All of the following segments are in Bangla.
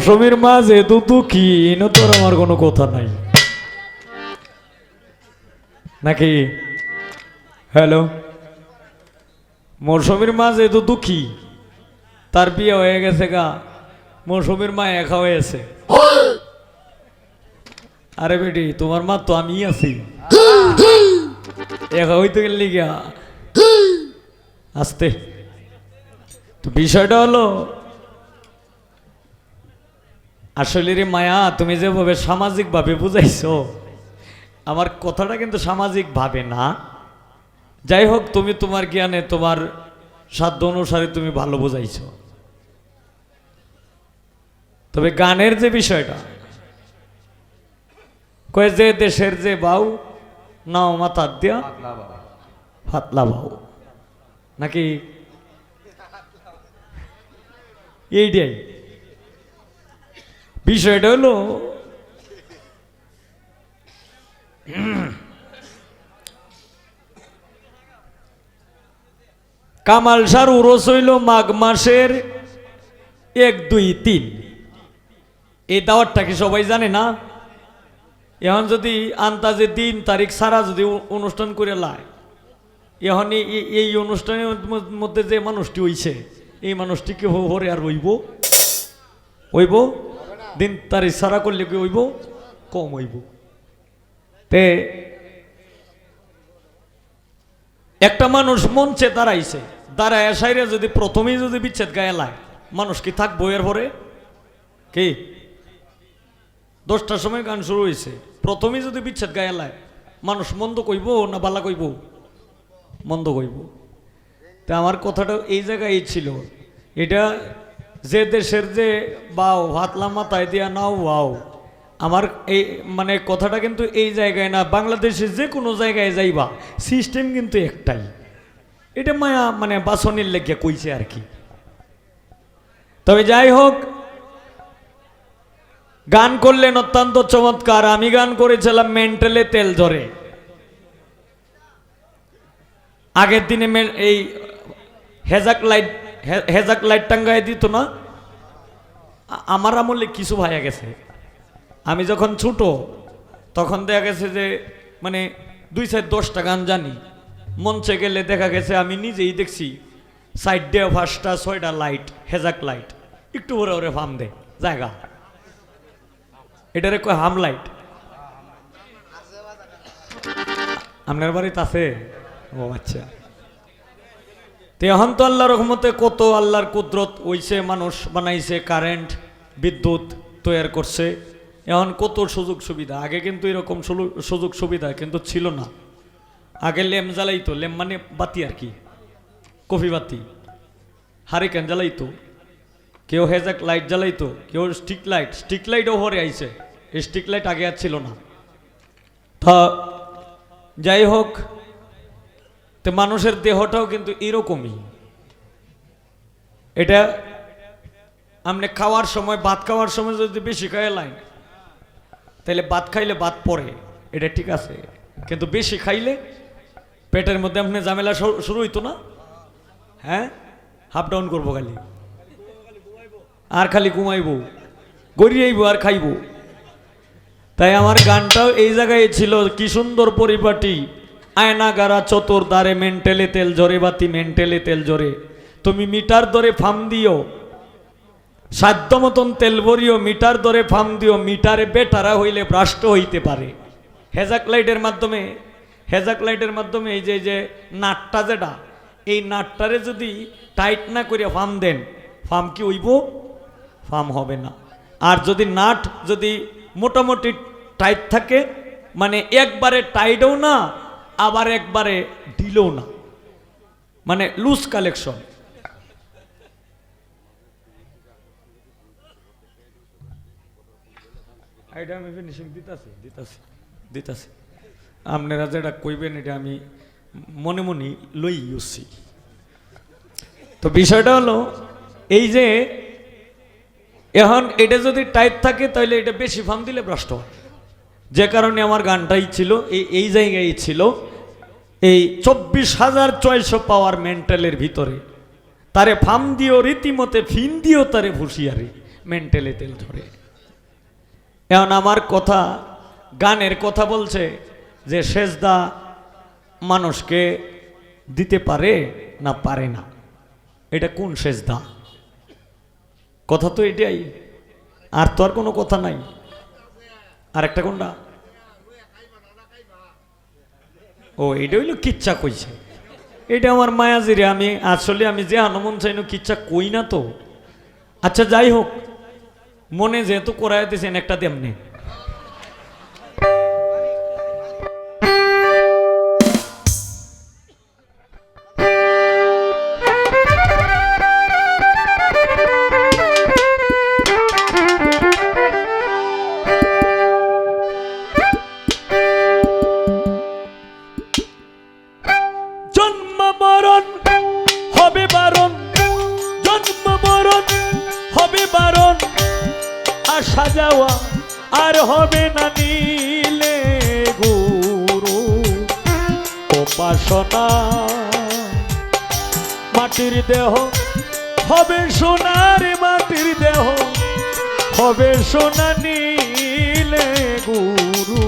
মৌসুমীর মাঝে তো দুঃখী এনে তোর আমার কোনো কথা নাই। নাকি? হ্যালো মৌসুমীর মাঝে তো দুঃখী, তার বিয়ে হয়ে গেছে গা, মৌসুমীর মা একা হয়েছে আরে বেটি, তোমার মা তো আমি আছি। একা হইতে গেলি গা আসতে। তো বিষয়টা হলো আসলে রে মায়া, তুমি যেভাবে সামাজিকভাবে বুঝাইছো, আমার কথাটা কিন্তু সামাজিকভাবে না। যাই হোক, তুমি তোমার জ্ঞানে, তোমার সাধ্য অনুসারে তুমি ভালো বুঝাইছো। তবে গানের যে বিষয়টা, কয়ে যে দেশের যে বাউ, নাও মাথার দিয়া, ফাতলা বাউ নাকি? এইটাই। বিষয়টা হলো, কামাল সার উরস হইল মাঘ মাসের এক, দুই, তিন। এই দাওয়াতটা কি সবাই জানে না? এখন যদি আন্তাজে দিন, তারিখ ছাড়া যদি অনুষ্ঠান করে লায়, এখন এই- অনুষ্ঠানের মধ্যে যে মানুষটি হইছে, এই মানুষটি কি হরে আর হইব হইব? দিন তারিখ ছাড়া করলে কি হইব? কম হইব। তে একটা মানুষ মঞ্চে দাঁড়াইছে, দাঁড়ায় সাইরে যদি প্রথমেই যদি বিচ্ছেদ গায়ে লায়, মানুষ কি থাক এর পরে কি? দশটার সময় গান শুরু হয়েছে প্রথমেই যদি বিচ্ছেদ গায়ে লায়, মানুষ মন্দ কইব না বালা কইব? মন্দ কইব। তা আমার কথাটা এই জায়গায় ছিল। এটা যে দেশের যে বাও হাতলা মাথায় দিয়া নাও বাও আমার এই মানে কথাটা কিন্তু এই জায়গায় না বাংলাদেশে যে কোনো জায়গায় যাইবা সিস্টেম কিন্তু একটাই। এটা মায়া মানে বাসনের লেগে কইছে আর কি। তবে যাই হোক, গান করলেন অত্যন্ত চমৎকার। আমি গান করেছিলাম মেন্টালে তেল ধরে। আগের দিনে এই হেজাক লাইট হেজাক লাইট টাঙ্গায় দিত না। আমার আমলে কিছু ভাইয়া গেছে। আমি যখন ছোট, তখন দেখা গেছে যে মানে দুই সাইড দশটা গান জানি। মঞ্চে গেলে দেখা গেছে আমি নিজেই দেখছি সাইড দিয়ে পাঁচটা, ছয়টা লাইট হেজাক লাইট একটু ওরে ওরে ফাম দে, জায়গা। এটারে কয় হাম লাইট আপনার বাড়িতে আছে? ও আচ্ছা। তো এখন তো আল্লাহর রহমতে কত আল্লাহর কুদরত হইছে মানুষ বানাইছে, কারেন্ট, বিদ্যুৎ তৈরি করছে। এখন কত সুযোগ সুবিধা। আগে কিন্তু এরকম সুযোগ সুবিধা কিন্তু ছিল না। আগে লেম জ্বালাইতো। লেম মানে বাতি আর কি। কফি বাতি। হারিকেন জ্বালাইতো। কেউ হেজাক লাইট জ্বালাইতো। কেউ স্টিক লাইট। স্টিক লাইটও ভরে আইছে। স্টিক লাইট আগে আর ছিল না। তা যাই হোক তো মানুষের দেহটাও কিন্তু এরকমই। এটা আপনি খাওয়ার সময়, ভাত খাওয়ার সময় যদি বেশি খায় লাইন তাহলে ভাত খাইলে ভাত পড়ে, এটা ঠিক আছে। কিন্তু বেশি খাইলে পেটের মধ্যে আপনি ঝামেলা শুরু হইতো না। হ্যাঁ? হাফ ডাউন করব খালি। আর খালি ঘুমাইবো গড়িয়াইব আর খাইব। তাই আমার গানটাও এই জায়গায় ছিল, কি সুন্দর পরিপাটি আয়না গারা চতুর দ্বারে মেন্টেলে তেল জরে বাতি মেন্টেলে তেল জরে তুমি মিটার দরে ফাম দিও, সাধ্য মতন তেল ভরিও, মিটার দরে ফাম দিও, মিটারে বেটারা হইলে ভ্রাষ্ট হইতে পারে। হেজাক লাইটের মাধ্যমে, হেজাক লাইটের মাধ্যমে এই যে যে নাটটা যেটা, এই নাটটারে যদি টাইট না করে ফার্ম দেন ফার্ম কি হইব? ফার্ম হবে না। আর যদি নাট যদি মোটামুটি টাইট থাকে মানে একবারে টাইটও না আবার একবারে ঢিলও না। মানে লুজ কালেকশন এটা আমি ফিনিশিং দিতাছি দিতাছি দিতাছি। আপনারা যেটা কইবেন এটা আমি মনে মনে লই উঠছি তো বিষয়টা হলো এই যে এখন এটা যদি টাইট থাকে তাহলে এটা বেশি ফার্ম দিলে ভ্রষ্ট হয়। যে কারণে আমার গানটাই ছিল এই এই জায়গায় ছিল। এই চব্বিশ হাজার ছয়শো পাওয়ার মেন্টালের ভিতরে। তারে ফাম দিও রীতিমতে, ফিন দিও তারে হুঁশিয়ারি মেন্টালে তেল ধরে। এখন আমার কথা, গানের কথা বলছে যে সেজদা মানুষকে দিতে পারে না পারে না? এটা কোন সেজদা? কথা তো এটাই। আর তো আর কোনো কথা নাই। আর একটা কোনটা? ও, এটা হইল কিচ্ছা কইছে। এটা আমার মায়াজিরে আমি আসলে আমি যে আনমন চাইনো কিচ্ছা কই না তো। আচ্ছা যাই হোক, মনে যেহেতু করাইতেছেন একটা তেমনি আসা যাওয়া আর হবে না নীলে গুরু। উপাসনা, মাটির দেহ, হবে সোনার মাটির দেহ, হবে সোনা নীলে গুরু।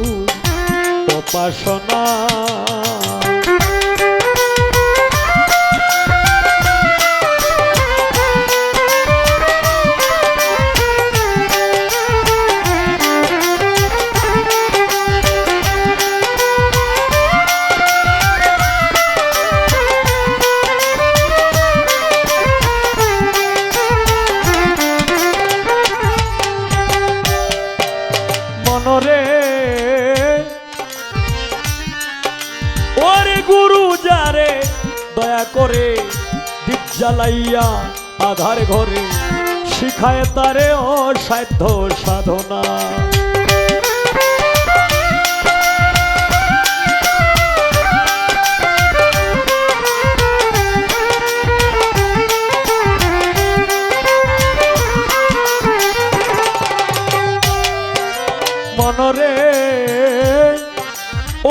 উপাসনা ঘরে, শিখায় তারে অসাধ্য সাধনা। মনরে,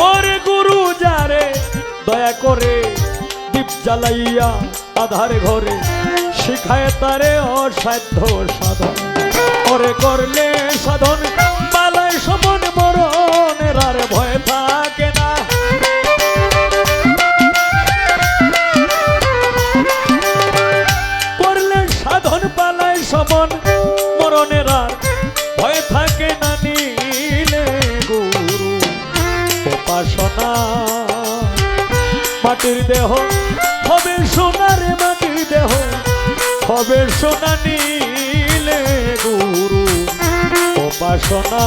ওরে গুরু যারে, দয়া করে দীপ জ্বালাইয়া আধার ঘরে। শিখায় তারে অসাধ্য সাধন। ওরে করলে সাধন, বালায় সমন মরণের আর ভয় থাকে না। করলে সাধন পালায় সমন মরণের আর ভয় থাকে না নিলে গুরু। উপাসনা, মাটির দেহ হবে সোনার হবে সোনা নীলে গুরু উপাসনা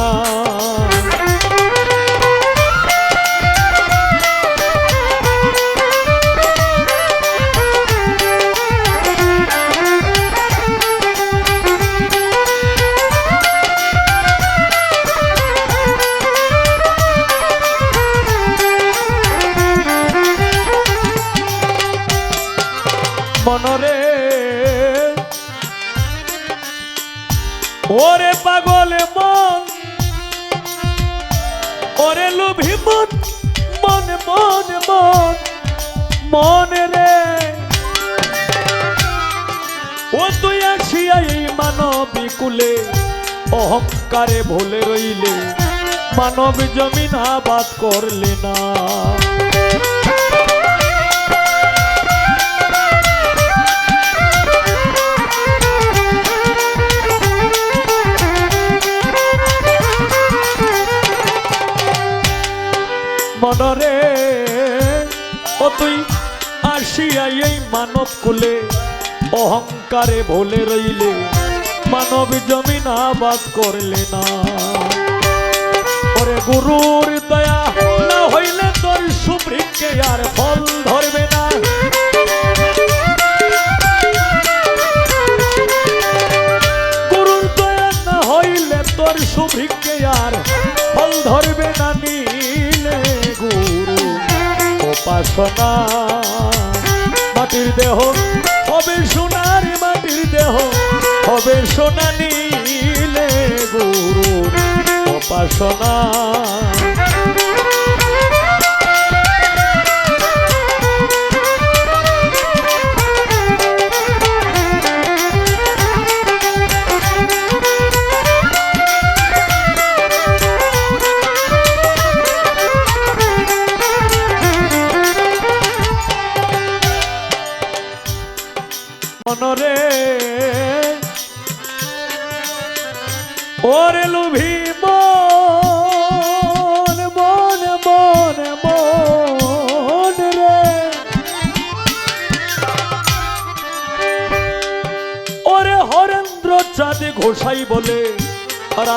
অহংকারে ভুলে রইলে, মানব জমিন আবাদ করলে না। মনরে, ও তুই আসিয়া এই মানব কুলে, অহংকারে ভুলে রইলে। মানব জমিন আবাদ করলে না। ওরে গুরুর দয়া, না হইলে তোর সুবৃক্ষে আর ফল ধরবে না। গুরুর দয়া, না হইলে তোর সুবৃক্ষে আর ফল ধরবে না নীলে গুরু। উপাসনা, মাটির দেহ হবে মাটির দেহ হবে সোনা নীলে গুরু উপাসনা।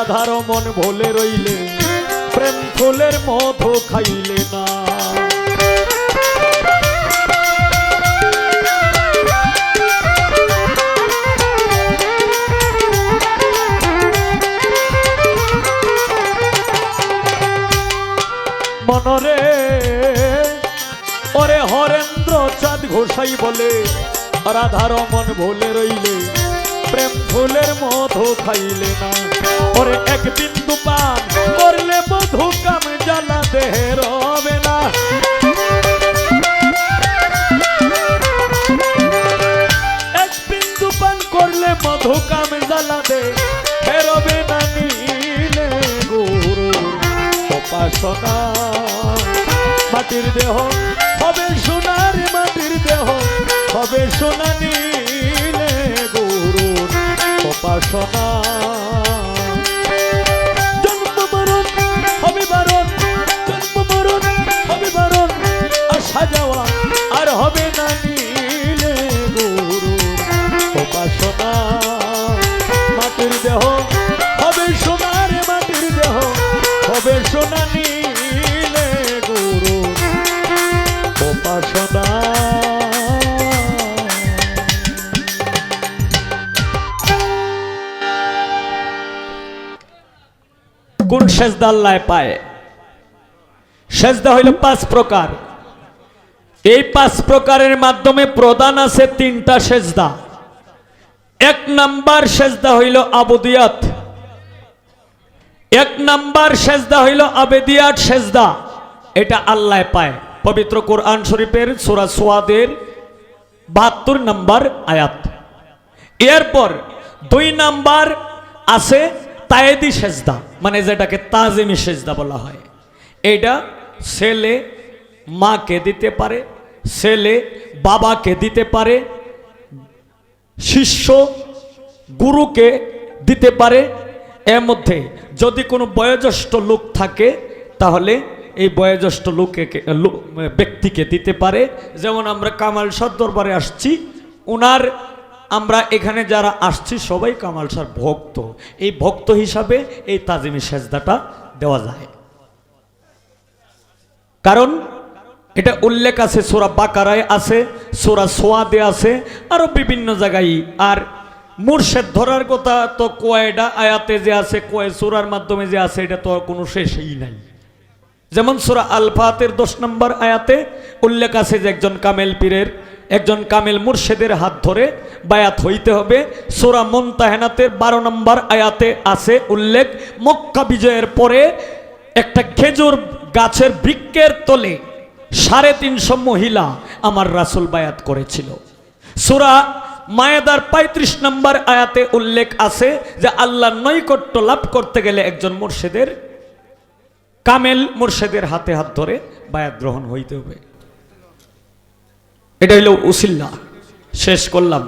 রাধার মন ভোলে রইলে, প্রেম ফুলের মধু খাইলে না। মনরে, ওরে হরেন্দ্র চাঁদ ঘোষাই বলে, রাধার মন ভুলে রইলে প্রেম ফুলের মধু খাইলে না। ওরে এক বিন্দু পান করলে মধু কাম জ্বালা দেহের হবে না। এক বিন্দু পান করলে মধু কাম জ্বালা দে হেরবে না নীলে গুরু উপাসনা মাটির দেহ, হবে সোনার মাটির দেহ, হবে সোনা নীলে। গুরুর উপাসনা। জন্ম মরণ হবে বারণ জন্ম হবে যাওয়া আর হবে না নীলে গুরু। উপাসনা, মাটির দেহ সেজদা আল্লাহ পায়। সেজদা হইল পাঁচ প্রকার। এই পাঁচ প্রকারের মাধ্যমে প্রদান আছে তিনটা সেজদা। এক নাম্বার সেজদা হইল আবুদিয়াত। এক নাম্বার সেজদা হইল আবেদিয়াত সেজদা। এটা আল্লাহ পায়। পবিত্র কোরআন শরীফের সুরা সোয়াদের বাহাত্তর নাম্বার আয়াত। এরপর দুই নাম্বার আছে তায়েদি সেজদা মানে যেটাকে তাজিমি সেজদা বলা হয়। এটা ছেলে মাকে দিতে পারে, ছেলে বাবাকে দিতে পারে, শিষ্য গুরুকে দিতে পারে। এর মধ্যে যদি কোনো বয়োজ্যেষ্ঠ লোক থাকে, তাহলে এই বয়োজ্যেষ্ঠ লোকে, ব্যক্তিকে দিতে পারে। যেমন আমরা কামাল সার দরবারে আসছি ওনার আমরা এখানে যারা আসছি, সবাই কামাল সার ভক্ত। এই ভক্ত হিসাবে এই তাজিমি সেজদাটা দেওয়া যায়। কারণ এটা উল্লেখ আছে, সোরা বাকারায় আছে, সোরা সোয়াদে আছে, আরও বিভিন্ন জায়গায়। আর মুর্শেদ ধরার কথা তো কয়টা আয়াতে যে আছে কয় সোরার মাধ্যমে যে আছে, এটা তো কোনো শেষই নাই। যেমন সোরা আলফাতের দশ নম্বর আয়াতে উল্লেখ আছে যে একজন কামেল পীরের একজন কামেল মুর্শেদের হাত ধরে বায়াত হইতে হবে। সোরা মন্তাহেনাতের বারো নম্বর আয়াতে আছে উল্লেখ, মক্কা বিজয়ের পরে একটা খেজুর গাছের বৃক্ষের তলে সাড়ে তিনশো মহিলা আমার রাসুল বায়াত করেছিল। সোরা মায়াদার পঁয়ত্রিশ নম্বর আয়াতে উল্লেখ আছে যে, আল্লাহ নৈকট্য লাভ করতে গেলে একজন মুর্শেদের, কামেল মুর্শেদের হাতে হাত ধরে বায়াত গ্রহণ হইতে হবে। এটা হইল উসিল্লা শেষ করলাম।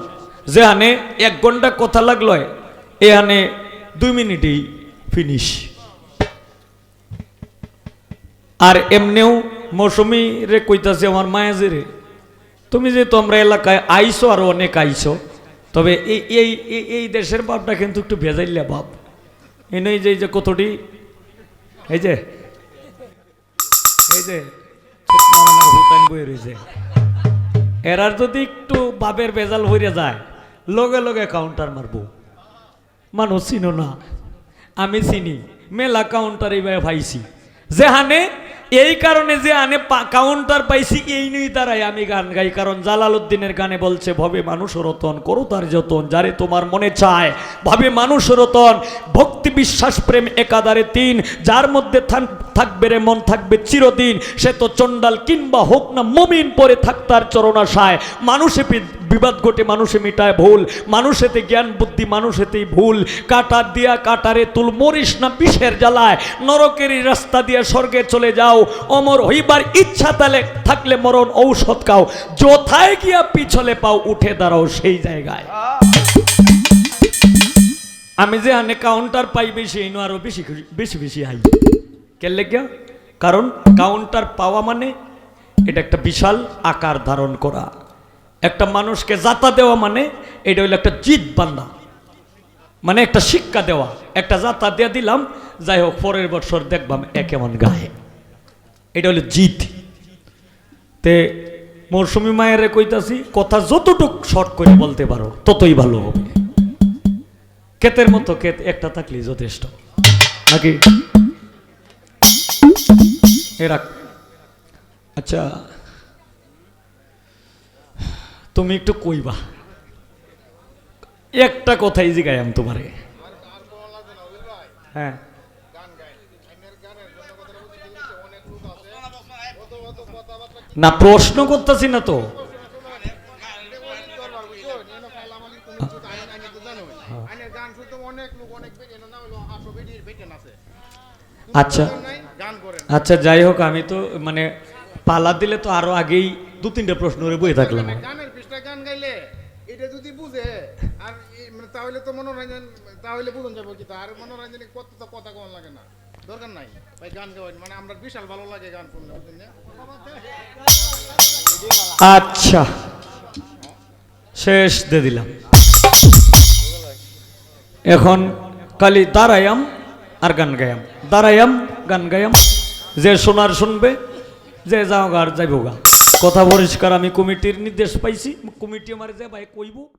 যেহানে এক ঘণ্টা কথা লাগল এখানে দুই মিনিটেই ফিনিশ আর এমনিও মৌসুমি রে কইতাছে আমার মায়াজি রে, তুমি যে তোমরা এলাকায় আইসো আর অনেক আইসো তবে এই এই, এই- দেশের বাপটা কিন্তু একটু ভেজাইলে বাপ এনেই যে যে কতটি, এই যে এই যে রয়েছে এরার যদি একটু বাপের বেজাল হইয়া যায়, লগে লগে কাউন্টার মারব। মানুষ চিনো না। আমি চিনি, মেলা কাউন্টার ভাইছি। পাইছি যেহানে এই কারণে যে আনে কাউন্টার পাইছি, এই নেই তারাই আমি গান গাই। কারণ জালালউদ্দিনের গানে বলছে, ভবে মানুষ রতন করো তার যতন, যারে তোমার মনে চায়। ভাবে মানুষ রতন, ভক্তি বিশ্বাস প্রেম একাধারে তিন। যার মধ্যে থাকবে রে মন, থাকবে চিরদিন। সে তো চণ্ডাল কিংবা হোক না, মমিন পরে থাক তার চরণাশায় মানুষে বিবাদ ঘটে মানুষে মিটায় ভুল। মানুষেতে জ্ঞান বুদ্ধি, মানুষেতেই ভুল। কাটার দিয়া কাটারে তুল, মরিস না বিষের জ্বালায়। নরকেরই রাস্তা দিয়ে স্বর্গে চলে যাও। অমর হইবার ইচ্ছা তালে থাকলে মরণ ঔষধ খাও। যথায় গিয়া পিছলে পাও, উঠে দাঁড়াও সেই জায়গায়। আমি যে আনে কাউন্টার পাই বেশি এই আরও বেশি বেশি বেশি হাই। কেলে গিয়া? কারণ কাউন্টার পাওয়া মানে এটা একটা বিশাল আকার ধারণ করা। একটা মানুষকে যাতা দেওয়া মানে এটা হইল একটা জিত বান্ধা মানে একটা শিক্ষা দেওয়া। একটা যাতা দিয়ে দিলাম, যাই হোক, পরের বছর দেখবাম এ কেমন গায়ে এটা হলো জিত তে মৌসুমি মায়ের কইতাছি, কথা যতটুক শর্ট করে বলতে পারো, ততই ভালো হবে। ক্ষেতের মতো ক্ষেত, একটা থাকলে যথেষ্ট। নাকি? এরা আচ্ছা তুমি একটু কইবা। একটা কথাই জিগাই আমি তোমারে। হ্যাঁ। না প্রশ্ন করতেছি না তো। আচ্ছা। আচ্ছা যাই হোক আমি তো মানে পালা দিলে তো আরও আগেই দু তিনটে প্রশ্ন বই থাকলাম গানের পৃষ্ঠা গান গাইলে এটা যদি বুঝে, আর মানে তাহলে তো মনোরঞ্জন, তাহলে বুঝুন যাব কি আর মনোরঞ্জনে কত তো কথা কোন লাগে না। দরকার নাই। ভাই গান গাওয়ার মানে আমরা বিশাল ভালো লাগে গান শুনলে বুঝলেন? আচ্ছা। শেষ দিয়ে দিলাম। এখন কালি দাঁড়ায়াম আর গান গায়াম। দাঁড়ায়াম, গান গায়াম। যে শোনার শুনবে, যে যাও গা আর যাইব গা কথা পরিষ্কার, আমি কমিটির নির্দেশ পাইছি। কমিটি আমার যে ভাই কইব